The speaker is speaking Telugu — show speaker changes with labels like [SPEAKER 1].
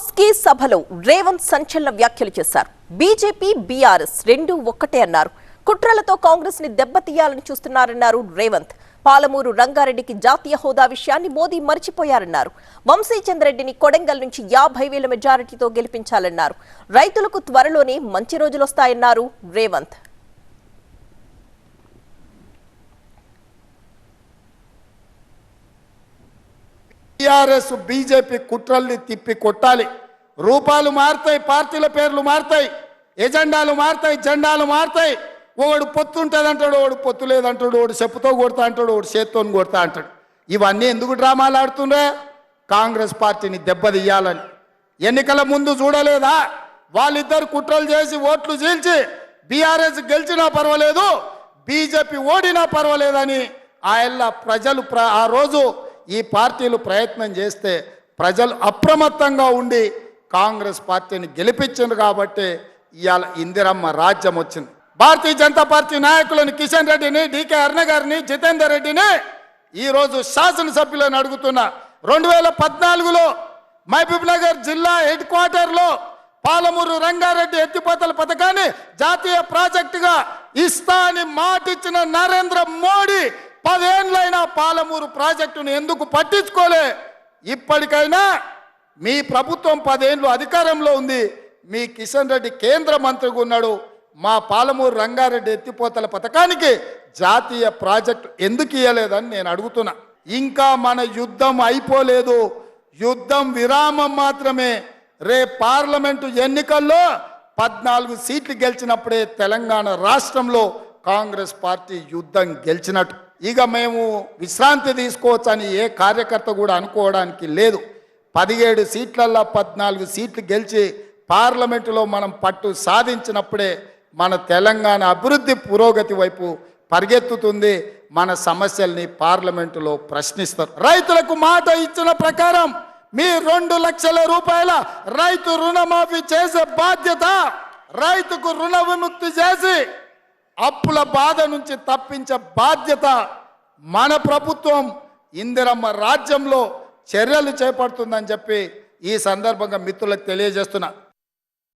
[SPEAKER 1] కోస్కి సభలో రేవంత్ సంచలన వ్యాఖ్యలు చేశారు. బీజేపీ బీఆర్ఎస్ రెండు ఒక్కటే అన్నారు. కుట్రలతో కాంగ్రెస్ని దెబ్బతీయాలని చూస్తున్నారన్నారు రేవంత్. పాలమూరు రంగారెడ్డికి జాతీయ హోదా విషయాన్ని మోదీ మర్చిపోయారన్నారు. వంశీచంద్రెడ్డిని కొడంగల్ నుంచి యాభై వేల మెజారిటీతో గెలిపించాలన్నారు. రైతులకు త్వరలోనే మంచి రోజులొస్తాయన్నారు రేవంత్.
[SPEAKER 2] టీఆర్ఎస్ బీజేపీ కుట్రల్ని తిప్పి కొట్టాలి. రూపాలు మారుతాయి పార్టీల పేర్లు మారుతాయి ఎజెండాలు మారుతాయి జెండాలు మారుతాయి. ఒకడు పొత్తు ఉంటుంది అంటాడు ఒకడు పొత్తు లేదంటాడు ఒకడు చెప్పుతో కొడతా అంటాడు ఒకడు చేత్తో కొడతా అంటాడు. ఇవన్నీ ఎందుకు డ్రామాలు ఆడుతుండే కాంగ్రెస్ పార్టీని దెబ్బతీయాలని. ఎన్నికల ముందు చూడలేదా? వాళ్ళిద్దరు కుట్రలు చేసి ఓట్లు చీల్చి బీఆర్ఎస్ గెలిచినా పర్వాలేదు బీజేపీ ఓడినా పర్వాలేదని ఆయల్ల ప్రజలు ప్ర ఆ రోజు ఈ పార్టీలు ప్రయత్నం చేస్తే ప్రజలు అప్రమత్తంగా ఉండి కాంగ్రెస్ పార్టీని గెలిపించింది కాబట్టి ఇవాళ ఇందిరమ్మ రాజ్యం వచ్చింది. భారతీయ జనతా పార్టీ నాయకులను కిషన్ రెడ్డిని డికే అరుణ గారిని జితేందర్ రెడ్డిని ఈరోజు శాసనసభ్యులను అడుగుతున్నా రెండు వేల పద్నాలుగులో మహబూబ్నగర్ జిల్లా హెడ్ క్వార్టర్లో పాలమూరు రంగారెడ్డి ఎత్తిపోతల పథకాన్ని జాతీయ ప్రాజెక్టుగా ఇస్తా అని మాటిచ్చిన నరేంద్ర మోడీ పదేండ్లైనా పాలమూరు ప్రాజెక్టును ఎందుకు పట్టించుకోలే? ఇప్పటికైనా మీ ప్రభుత్వం పదేండ్లు అధికారంలో ఉంది. మీ కిషన్ రెడ్డి కేంద్ర మంత్రిగా ఉన్నాడు. మా పాలమూరు రంగారెడ్డి ఎత్తిపోతల పథకానికి జాతీయ ప్రాజెక్టు ఎందుకు ఇవ్వలేదని నేను అడుగుతున్నా. ఇంకా మన యుద్ధం అయిపోలేదు. యుద్ధం విరామం మాత్రమే. రే పార్లమెంటు ఎన్నికల్లో పద్నాలుగు సీట్లు గెలిచినప్పుడే తెలంగాణ రాష్ట్రంలో కాంగ్రెస్ పార్టీ యుద్ధం గెలిచినట్టు. ఇక మేము విశ్రాంతి తీసుకోవచ్చని ఏ కార్యకర్త కూడా అనుకోవడానికి లేదు. పదిహేడు సీట్లల్లో పద్నాలుగు సీట్లు గెలిచి పార్లమెంటులో మనం పట్టు సాధించినప్పుడే మన తెలంగాణ అభివృద్ధి పురోగతి వైపు పరిగెత్తుతుంది. మన సమస్యల్ని పార్లమెంటులో ప్రశ్నిస్తారు. రైతులకు మాట ఇచ్చిన ప్రకారం మీ రెండు లక్షల రూపాయల రైతు రుణమాఫీ చేసే బాధ్యత రైతుకు రుణ విముక్తి చేసి అప్పుల బాధ నుంచి తప్పించే బాధ్యత మన ప్రభుత్వం ఇందిరమ్మ రాజ్యంలో చర్యలు చేపడుతుందని చెప్పి ఈ సందర్భంగా మిత్రులకు తెలియజేస్తున్నా.